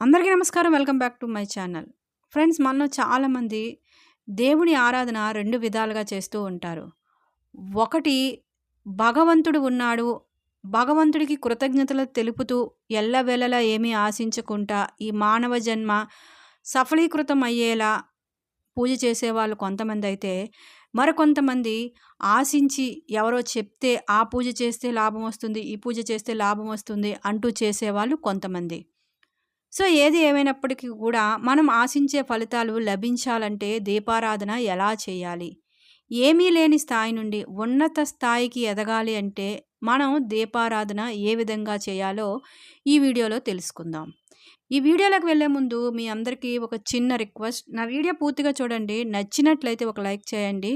అందరికీ నమస్కారం. Welcome back to my channel. Friends మనలో చాలామంది దేవుని ఆరాధన రెండు విధాలుగా చేస్తూ ఉంటారు. ఒకటి భగవంతుడు ఉన్నాడు. భగవంతుడికి కృతజ్ఞతలు తెలుపుతూ ఎల్లవేళలా ఏమీ ఆశించకుండా ఈ మానవ జన్మ సఫలీకృతం అయ్యేలా పూజ చేసేవాళ్ళు కొంతమంది అయితే మరికొంతమంది ఆశించి ఎవరో చెప్తే ఆ పూజ చేస్తే లాభం వస్తుంది ఈ పూజ చేస్తే లాభం వస్తుంది అంటూ చేసేవాళ్ళు కొంతమంది. సో ఏది ఏమైనప్పటికీ కూడా మనం ఆశించే ఫలితాలు లభించాలంటే దీపారాధన ఎలా చేయాలి? ఏమీ లేని స్థాయి నుండి ఉన్నత స్థాయికి ఎదగాలి అంటే మనం దీపారాధన ఏ విధంగా చేయాలో ఈ వీడియోలో తెలుసుకుందాం. ఈ వీడియోలోకి వెళ్ళే ముందు మీ అందరికీ ఒక చిన్న రిక్వెస్ట్. నా వీడియో పూర్తిగా చూడండి. నచ్చినట్లయితే ఒక లైక్ చేయండి.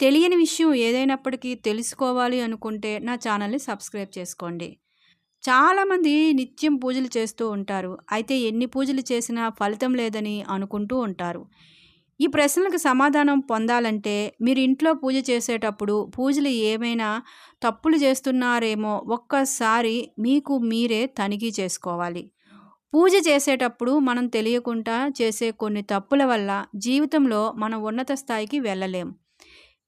తెలియని విషయం ఏదైనప్పటికీ తెలుసుకోవాలి అనుకుంటే నా ఛానల్ని సబ్స్క్రైబ్ చేసుకోండి. చాలామంది నిత్యం పూజలు చేస్తూ ఉంటారు. అయితే ఎన్ని పూజలు చేసినా ఫలితం లేదని అనుకుంటూ ఉంటారు. ఈ ప్రశ్నలకు సమాధానం పొందాలంటే మీరు ఇంట్లో పూజ చేసేటప్పుడు పూజలు ఏమైనా తప్పులు చేస్తున్నారేమో ఒక్కసారి మీకు మీరే తనిఖీ చేసుకోవాలి. పూజ చేసేటప్పుడు మనం తెలియకుండా చేసే కొన్ని తప్పుల వల్ల జీవితంలో మనం ఉన్నత స్థాయికి వెళ్ళలేం.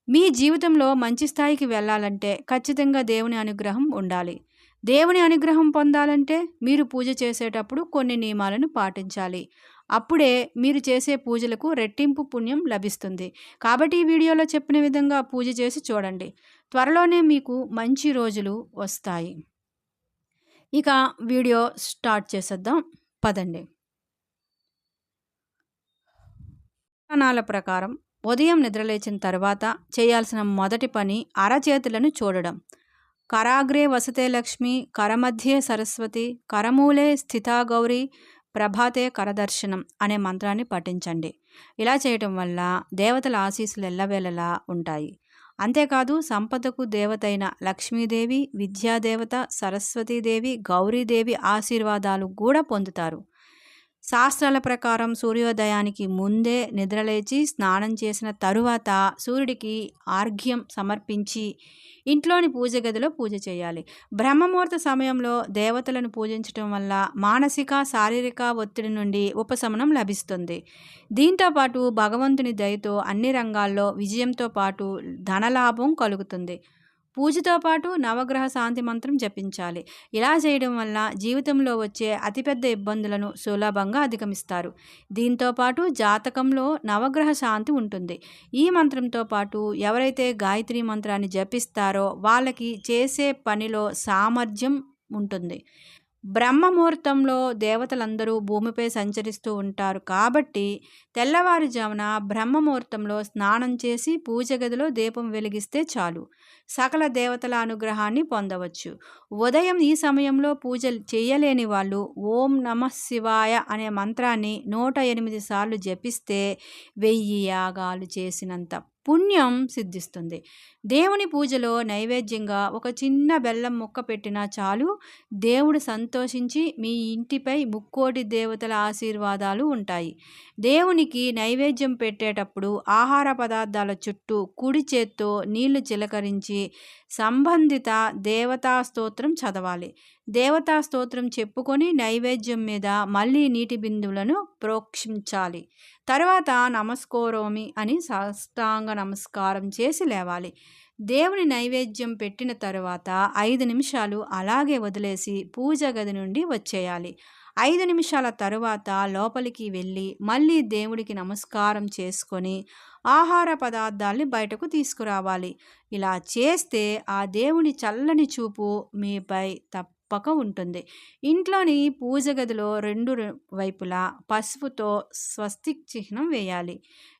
మీ జీవితంలో మంచి స్థాయికి వెళ్ళాలంటే ఖచ్చితంగా దేవుని అనుగ్రహం ఉండాలి. దేవుని అనుగ్రహం పొందాలంటే మీరు పూజ చేసేటప్పుడు కొన్ని నియమాలను పాటించాలి. అప్పుడే మీరు చేసే పూజలకు రెట్టింపు పుణ్యం లభిస్తుంది. కాబట్టి ఈ వీడియోలో చెప్పిన విధంగా పూజ చేసి చూడండి. త్వరలోనే మీకు మంచి రోజులు వస్తాయి. ఇక వీడియో స్టార్ట్ చేసేద్దాం. పదండి. విధానాల ప్రకారం ఉదయం నిద్రలేచిన తర్వాత చేయాల్సిన మొదటి పని అరచేతులను చూడడం. కరాగ్రే వసతే లక్ష్మి కరమధ్యే సరస్వతి కరమూలే స్థితా గౌరీ ప్రభాతే కరదర్శనం అనే మంత్రాన్ని పఠించండి. ఇలా చేయటం వల్ల దేవతల ఆశీస్సులు ఎల్లవేళలా ఉంటాయి. అంతేకాదు సంపదకు దేవతైన లక్ష్మీదేవి విద్యాదేవత సరస్వతీదేవి గౌరీదేవి ఆశీర్వాదాలు కూడా పొందుతారు. శాస్త్రాల ప్రకారం సూర్యోదయానికి ముందే నిద్రలేచి స్నానం చేసిన తరువాత సూర్యుడికి ఆర్ఘ్యం సమర్పించి ఇంట్లోని పూజ గదిలో పూజ చేయాలి. బ్రహ్మముహూర్త సమయంలో దేవతలను పూజించటం వల్ల మానసిక శారీరక ఒత్తిడి నుండి ఉపశమనం లభిస్తుంది. దీంతోపాటు భగవంతుని దయతో అన్ని రంగాల్లో విజయంతో పాటు ధనలాభం కలుగుతుంది. పూజతో పాటు నవగ్రహ శాంతి మంత్రం జపించాలి. ఇలా చేయడం వల్ల జీవితంలో వచ్చే అతిపెద్ద ఇబ్బందులను సులభంగా అధిగమిస్తారు. దీంతో పాటు జాతకంలో నవగ్రహ శాంతి ఉంటుంది. ఈ మంత్రంతో పాటు ఎవరైతే గాయత్రి మంత్రాన్ని జపిస్తారో వాళ్ళకి చేసే పనిలో సామర్థ్యం ఉంటుంది. బ్రహ్మముహూర్తంలో దేవతలందరూ భూమిపై సంచరిస్తూ ఉంటారు. కాబట్టి తెల్లవారుజామున బ్రహ్మముహూర్తంలో స్నానం చేసి పూజ గదిలో దీపం వెలిగిస్తే చాలు. సకల దేవతల అనుగ్రహాన్ని పొందవచ్చు. ఉదయం ఈ సమయంలో పూజలు చేయలేని వాళ్ళు ఓం నమ శివాయ అనే మంత్రాన్ని నూట ఎనిమిది సార్లు జపిస్తే వెయ్యి యాగాలు చేసినంత పుణ్యం సిద్ధిస్తుంది. దేవుని పూజలో నైవేద్యంగా ఒక చిన్న బెల్లం ముక్క పెట్టినా చాలు దేవుడు సంతోషించి మీ ఇంటిపై ముక్కోటి దేవతల ఆశీర్వాదాలు ఉంటాయి. దేవునికి నైవేద్యం పెట్టేటప్పుడు ఆహార పదార్థాల చుట్టూ కుడి చేత్తో నీళ్ళు చిలకరించి సంబంధిత దేవతా స్తోత్రం చదవాలి. దేవతా స్తోత్రం చెప్పుకొని నైవేద్యం మీద మళ్ళీ నీటి బిందువులను ప్రోక్షించాలి. తర్వాత నమస్కోరోమి అని సాష్టాంగ నమస్కారం చేసి లేవాలి. దేవుని నైవేద్యం పెట్టిన తర్వాత ఐదు నిమిషాలు అలాగే వదిలేసి పూజ గది నుండి వచ్చేయాలి. ఐదు నిమిషాల తరువాత లోపలికి వెళ్ళి మళ్ళీ దేవుడికి నమస్కారం చేసుకొని ఆహార పదార్థాల్ని బయటకు తీసుకురావాలి. ఇలా చేస్తే ఆ దేవుని చల్లని చూపు మీపై తప్ప తప్పక ఉంటుంది. ఇంట్లోని పూజ గదిలో రెండు వైపులా పసుపుతో స్వస్తిక్ చిహ్నం వేయాలి.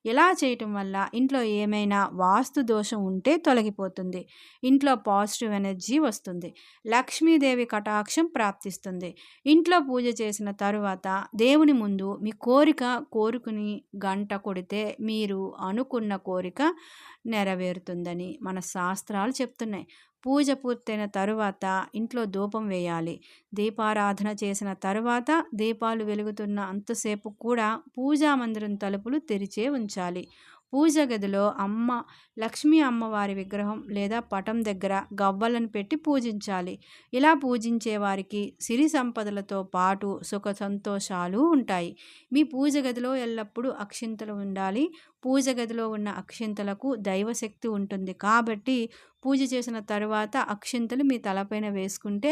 ఇలా చేయటం వల్ల ఇంట్లో ఏమైనా వాస్తు దోషం ఉంటే తొలగిపోతుంది. ఇంట్లో పాజిటివ్ ఎనర్జీ వస్తుంది. లక్ష్మీదేవి కటాక్షం ప్రాప్తిస్తుంది. ఇంట్లో పూజ చేసిన తరువాత దేవుని ముందు మీ కోరిక కోరుకుని గంట కొడితే మీరు అనుకున్న కోరిక నెరవేరుతుందని మన శాస్త్రాలు చెప్తున్నాయి. పూజ పూర్తయిన తరువాత ఇంట్లో ధూపం వేయాలి. దీపారాధన చేసిన తరువాత దీపాలు వెలుగుతున్న అంతసేపు కూడా పూజా మందిరం తలుపులు తెరిచే ఉంచాలి. పూజ గదిలో అమ్మ లక్ష్మీ అమ్మవారి విగ్రహం లేదా పటం దగ్గర గవ్వలను పెట్టి పూజించాలి. ఇలా పూజించే వారికి సిరి సంపదలతో పాటు సుఖ సంతోషాలు ఉంటాయి. మీ పూజ గదిలో ఎల్లప్పుడూ అక్షింతలు ఉండాలి. పూజ గదిలో ఉన్న అక్షింతలకు దైవశక్తి ఉంటుంది. కాబట్టి పూజ చేసిన తరువాత అక్షింతలు మీ తలపైన వేసుకుంటే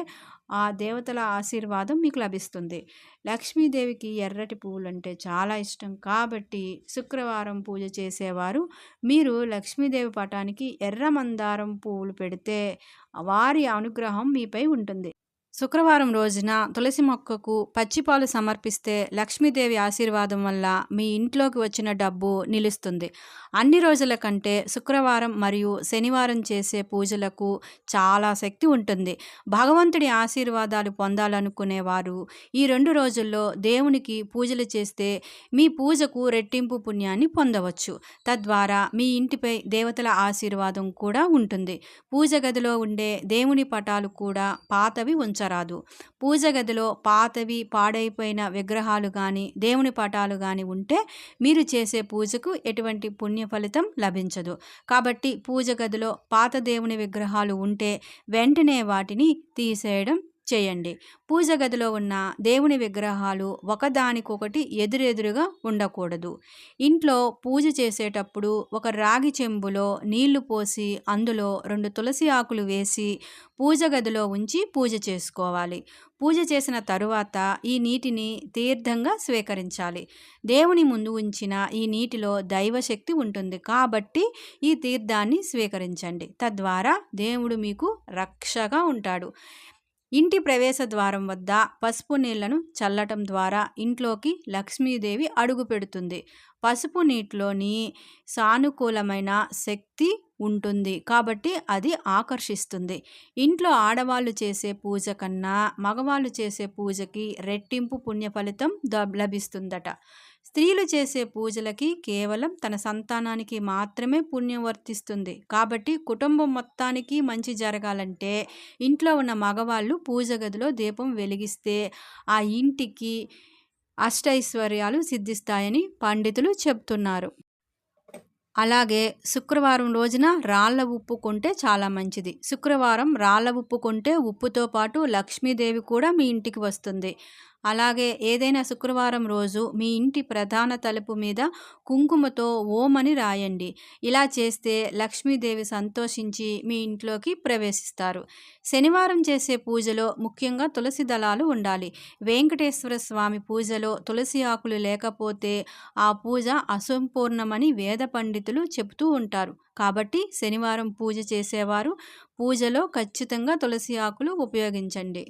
ఆ దేవతల ఆశీర్వాదం మీకు లభిస్తుంది. లక్ష్మీదేవికి ఎర్రటి పువ్వులు అంటే చాలా ఇష్టం. కాబట్టి శుక్రవారం పూజ చేసేవారు మీరు లక్ష్మీదేవి పటానికి ఎర్ర మందారం పువ్వులు పెడితే వారి అనుగ్రహం మీపై ఉంటుంది. శుక్రవారం రోజున తులసి మొక్కకు పచ్చిపాలు సమర్పిస్తే లక్ష్మీదేవి ఆశీర్వాదం వల్ల మీ ఇంట్లోకి వచ్చిన డబ్బు నిలుస్తుంది. అన్ని రోజుల కంటే శుక్రవారం మరియు శనివారం చేసే పూజలకు చాలా శక్తి ఉంటుంది. భగవంతుడి ఆశీర్వాదాలు పొందాలనుకునేవారు ఈ రెండు రోజుల్లో దేవునికి పూజలు చేస్తే మీ పూజకు రెట్టింపు పుణ్యాన్ని పొందవచ్చు. తద్వారా మీ ఇంటిపై దేవతల ఆశీర్వాదం కూడా ఉంటుంది. పూజ గదిలో ఉండే దేవుని పటాలు కూడా పాతవి ఉంచారు రాదు. పూజ గదిలో పాతవి పాడైపోయిన విగ్రహాలు కానీ దేవుని పటాలు కానీ ఉంటే మీరు చేసే పూజకు ఎటువంటి పుణ్య ఫలితం లభించదు. కాబట్టి పూజ గదిలో పాత దేవుని విగ్రహాలు ఉంటే వెంటనే వాటిని తీసేయడం చేయండి. పూజ గదిలో ఉన్న దేవుని విగ్రహాలు ఒకదానికొకటి ఎదురెదురుగా ఉండకూడదు. ఇంట్లో పూజ చేసేటప్పుడు ఒక రాగి చెంబులో నీళ్ళు పోసి అందులో రెండు తులసి ఆకులు వేసి పూజ గదిలో ఉంచి పూజ చేసుకోవాలి. పూజ చేసిన తరువాత ఈ నీటిని తీర్థంగా స్వీకరించాలి. దేవుని ముందు ఉంచిన ఈ నీటిలో దైవశక్తి ఉంటుంది. కాబట్టి ఈ తీర్థాన్ని స్వీకరించండి. తద్వారా దేవుడు మీకు రక్షగా ఉంటాడు. ఇంటి ప్రవేశ ద్వారం వద్ద పసుపు నీళ్ళను చల్లటం ద్వారా ఇంట్లోకి లక్ష్మీదేవి అడుగు పెడుతుంది. పసుపు నీటిలోని సానుకూలమైన శక్తి ఉంటుంది కాబట్టి అది ఆకర్షిస్తుంది. ఇంట్లో ఆడవాళ్ళు చేసే పూజ కన్నా మగవాళ్ళు చేసే పూజకి రెట్టింపు పుణ్య ఫలితం లభిస్తుందట. స్త్రీలు చేసే పూజలకి కేవలం తన సంతానానికి మాత్రమే పుణ్యం వర్తిస్తుంది. కాబట్టి కుటుంబం మొత్తానికి మంచి జరగాలంటే ఇంట్లో ఉన్న మగవాళ్ళు పూజ గదిలో దీపం వెలిగిస్తే ఆ ఇంటికి అష్టైశ్వర్యాలు సిద్ధిస్తాయని పండితులు చెప్తున్నారు. అలాగే శుక్రవారం రోజున రాళ్ళ ఉప్పు కొంటే చాలా మంచిది. శుక్రవారం రాళ్ళ ఉప్పు కొంటే ఉప్పుతో పాటు లక్ష్మీదేవి కూడా మీ ఇంటికి వస్తుంది. అలాగే ఏదైనా శుక్రవారం రోజు మీ ఇంటి ప్రధాన తలుపు మీద కుంకుమతో ఓమని రాయండి. ఇలా చేస్తే లక్ష్మీదేవి సంతోషించి మీ ఇంట్లోకి ప్రవేశిస్తారు. శనివారం చేసే పూజలో ముఖ్యంగా తులసి దళాలు ఉండాలి. వెంకటేశ్వర స్వామి పూజలో తులసి ఆకులు లేకపోతే ఆ పూజ అసంపూర్ణమని వేద పండితులు చెబుతూ ఉంటారు. కాబట్టి శనివారం పూజ చేసేవారు పూజలో ఖచ్చితంగా తులసి ఆకులు ఉపయోగించండి.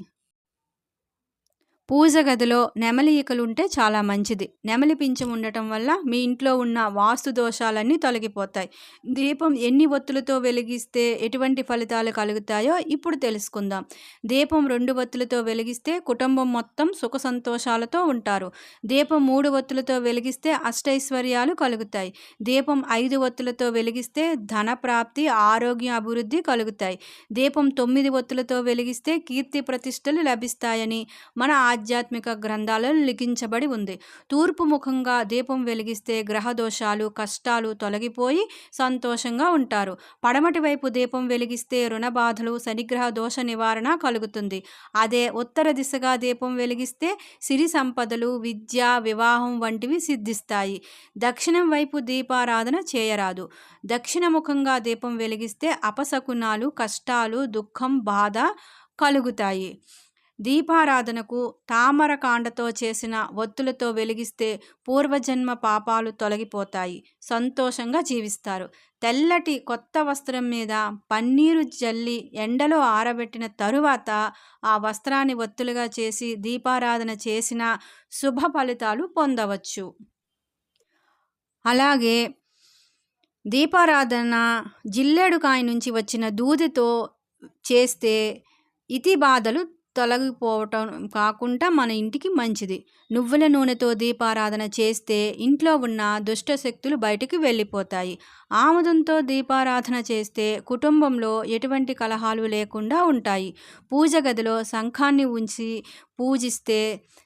పూజ గదిలో నెమలి ఈకలుంటే చాలా మంచిది. నెమలి పింఛం ఉండటం వల్ల మీ ఇంట్లో ఉన్న వాస్తు దోషాలన్నీ తొలగిపోతాయి. దీపం ఎన్ని ఒత్తులతో వెలిగిస్తే ఎటువంటి ఫలితాలు కలుగుతాయో ఇప్పుడు తెలుసుకుందాం. దీపం రెండు ఒత్తులతో వెలిగిస్తే కుటుంబం మొత్తం సుఖ సంతోషాలతో ఉంటారు. దీపం మూడు ఒత్తులతో వెలిగిస్తే అష్టైశ్వర్యాలు కలుగుతాయి. దీపం ఐదు ఒత్తులతో వెలిగిస్తే ధన ప్రాప్తి ఆరోగ్య అభివృద్ధి కలుగుతాయి. దీపం తొమ్మిది ఒత్తులతో వెలిగిస్తే కీర్తి ప్రతిష్టలు లభిస్తాయని మన ఆధ్యాత్మిక గ్రంథాలలో లిఖించబడి ఉంది. తూర్పు ముఖంగా దీపం వెలిగిస్తే గ్రహ దోషాలు కష్టాలు తొలగిపోయి సంతోషంగా ఉంటారు. పడమటి వైపు దీపం వెలిగిస్తే రుణ బాధలు శనిగ్రహ దోష నివారణ కలుగుతుంది. అదే ఉత్తర దిశగా దీపం వెలిగిస్తే సిరి సంపదలు విద్య వివాహం వంటివి సిద్ధిస్తాయి. దక్షిణం వైపు దీపారాధన చేయరాదు. దక్షిణముఖంగా దీపం వెలిగిస్తే అపశకునాలు కష్టాలు దుఃఖం బాధ కలుగుతాయి. దీపారాధనకు తామరకాండతో చేసిన ఒత్తులతో వెలిగిస్తే పూర్వజన్మ పాపాలు తొలగిపోతాయి. సంతోషంగా జీవిస్తారు. తెల్లటి కొత్త వస్త్రం మీద పన్నీరు జల్లి ఎండలో ఆరబెట్టిన తరువాత ఆ వస్త్రాన్ని ఒత్తులుగా చేసి దీపారాధన చేసిన శుభ ఫలితాలు పొందవచ్చు. అలాగే దీపారాధన జిల్లేడుకాయ నుంచి వచ్చిన దూదితో చేస్తే ఇతి బాధలు తొలగిపోవటం కాకుండా మన ఇంటికి మంచిది. నువ్వుల నూనెతో దీపారాధన చేస్తే ఇంట్లో ఉన్న దుష్ట శక్తులు బయటికి వెళ్ళిపోతాయి. ఆముదంతో దీపారాధన చేస్తే కుటుంబంలో ఎటువంటి కలహాలు లేకుండా ఉంటాయి. పూజ గదిలో శంఖాన్ని ఉంచి పూజిస్తే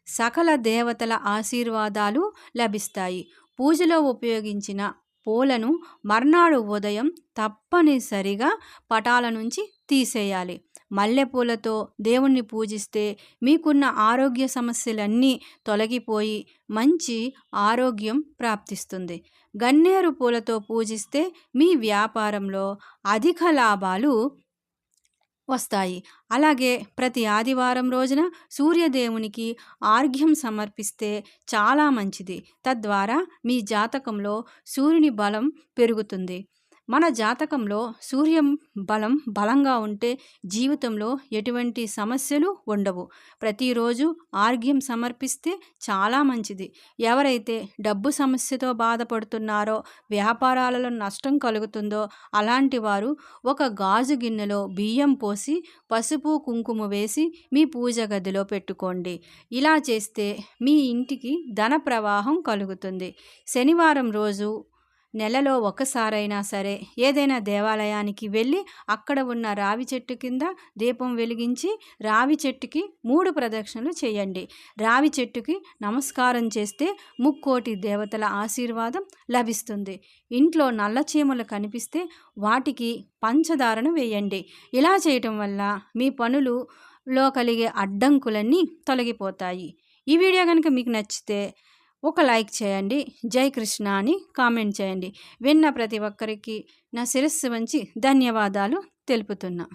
సకల దేవతల ఆశీర్వాదాలు లభిస్తాయి. పూజలో ఉపయోగించిన పూలను మర్నాడు ఉదయం తప్పనిసరిగా పటాల నుంచి తీసేయాలి. మల్లెపూలతో దేవుణ్ణి పూజిస్తే మీకున్న ఆరోగ్య సమస్యలన్నీ తొలగిపోయి మంచి ఆరోగ్యం ప్రాప్తిస్తుంది. గన్నేరు పూలతో పూజిస్తే మీ వ్యాపారంలో అధిక లాభాలు వస్తాయి. అలాగే ప్రతి ఆదివారం రోజున సూర్యదేవునికి ఆర్ఘ్యం సమర్పిస్తే చాలా మంచిది. తద్వారా మీ జాతకంలో సూర్యుని బలం పెరుగుతుంది. మన జాతకంలో సూర్యం బలం బలంగా ఉంటే జీవితంలో ఎటువంటి సమస్యలు ఉండవు. ప్రతిరోజు ఆర్ఘ్యం సమర్పిస్తే చాలా మంచిది. ఎవరైతే డబ్బు సమస్యతో బాధపడుతున్నారో వ్యాపారాలలో నష్టం కలుగుతుందో అలాంటి వారు ఒక గాజు గిన్నెలో బియ్యం పోసి పసుపు కుంకుమ వేసి మీ పూజ గదిలో పెట్టుకోండి. ఇలా చేస్తే మీ ఇంటికి ధన ప్రవాహం కలుగుతుంది. శనివారం రోజు నెలలో ఒకసారైనా సరే ఏదైనా దేవాలయానికి వెళ్ళి అక్కడ ఉన్న రావి చెట్టు కింద దీపం వెలిగించి రావి చెట్టుకి మూడు ప్రదక్షిణలు చేయండి. రావి చెట్టుకి నమస్కారం చేస్తే ముక్కోటి దేవతల ఆశీర్వాదం లభిస్తుంది. ఇంట్లో నల్ల చీమలు కనిపిస్తే వాటికి పంచదారను వేయండి. ఇలా చేయటం వల్ల మీ పనులులో కలిగే అడ్డంకులన్నీ తొలగిపోతాయి. ఈ వీడియో కనుక మీకు నచ్చితే ఒక లైక్ చేయండి జై కృష్ణ అని కామెంట్ చేయండి. విన్న ప్రతి ఒక్కరికి నా శిరస్సు వంచి ధన్యవాదాలు తెలుపుతున్నా.